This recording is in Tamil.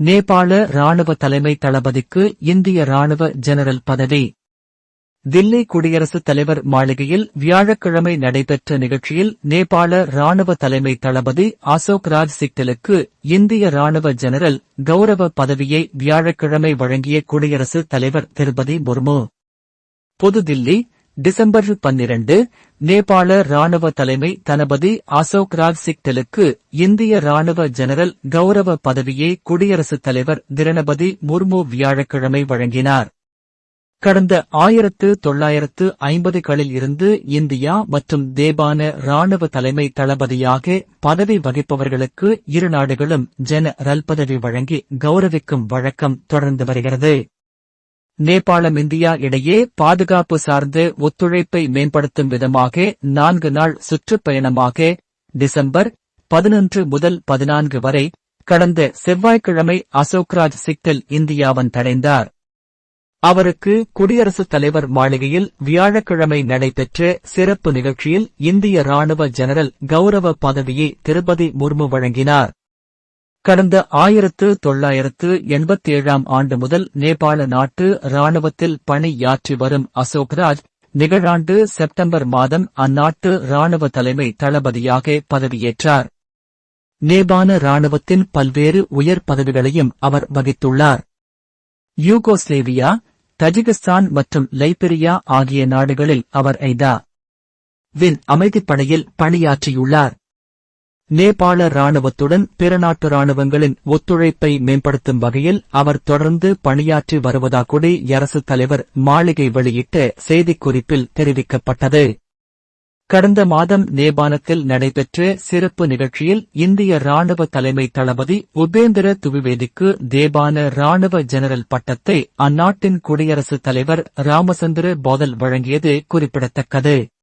நேபாள ராணுவ தலைமை தளபதிக்கு இந்திய ராணுவ ஜெனரல் பதவி. தில்லி குடியரசுத் தலைவர் மாளிகையில் வியாழக்கிழமை நடைபெற்ற நிகழ்ச்சியில் நேபாள ராணுவ தலைமை தளபதி அசோக் ராஜ் சிக்டலுக்கு இந்திய ராணுவ ஜெனரல் கௌரவ பதவியை வியாழக்கிழமை வழங்கிய குடியரசுத் தலைவர் திருபதி முர்மு. புதுதில்லி டிசம்பர் பன்னிரண்டு நேபாள ராணுவ தலைமை தளபதி அசோக் ராஜ் சிக்டலுக்கு இந்திய ராணுவ ஜெனரல் கௌரவ பதவியை குடியரசுத் தலைவர் திரணபதி முர்மு வியாழக்கிழமை வழங்கினார். கடந்த ஆயிரத்து தொள்ளாயிரத்து ஐம்பதுகளில் இருந்து இந்தியா மற்றும் தேபான ராணுவ தலைமை தளபதியாக பதவி வகிப்பவர்களுக்கு இரு நாடுகளும் ஜெனரல் பதவி வழங்கி கௌரவிக்கும் வழக்கம் தொடர்ந்து வருகிறது. நேபாளம் இந்தியா இடையே பாதுகாப்பு சார்ந்து ஒத்துழைப்பை மேம்படுத்தும் விதமாக நான்கு நாள் சுற்றுப்பயணமாக டிசம்பர் பதினொன்று முதல் பதினான்கு வரை கடந்த செவ்வாய்க்கிழமை அசோக்ராஜ் சிக்டல் இந்தியாவன் தடைந்தார். அவருக்கு குடியரசுத் தலைவர் மாளிகையில் வியாழக்கிழமை நடைபெற்ற சிறப்பு நிகழ்ச்சியில் இந்திய ராணுவ ஜெனரல் கௌரவ பதவியை திருபதி முர்மு வழங்கினார். கடந்த ஆயிரத்து தொள்ளாயிரத்து எண்பத்தி ஏழாம் ஆண்டு முதல் நேபாள நாட்டு ராணுவத்தில் பணியாற்றி வரும் அசோக்ராஜ் நிகழாண்டு செப்டம்பர் மாதம் அந்நாட்டு ராணுவ தலைமை தளபதியாக பதவியேற்றார். நேபாள ராணுவத்தின் பல்வேறு உயர் பதவிகளையும் அவர் வகித்துள்ளார். யூகோஸ்லேவியா தஜிகிஸ்தான் மற்றும் லைபெரியா ஆகிய நாடுகளில் அவர் ஐதா வின் அமைதிப்படையில் பணியாற்றியுள்ளார். நேபாள ராணுவத்துடன் பிற நாட்டு ராணுவங்களின் ஒத்துழைப்பை மேம்படுத்தும் வகையில் அவர் தொடர்ந்து பணியாற்றி வருவதாக குடியரசுத் தலைவர் மாளிகை வெளியிட்ட செய்திக்குறிப்பில் தெரிவிக்கப்பட்டது. கடந்த மாதம் நேபாளத்தில் நடைபெற்ற சிறப்பு நிகழ்ச்சியில் இந்திய ராணுவ தலைமை தளபதி உபேந்திர துவிவேதிக்கு தேபான ராணுவ ஜெனரல் பட்டத்தை அந்நாட்டின் குடியரசுத் தலைவர் ராமச்சந்திர போதல் வழங்கியது குறிப்பிடத்தக்கது.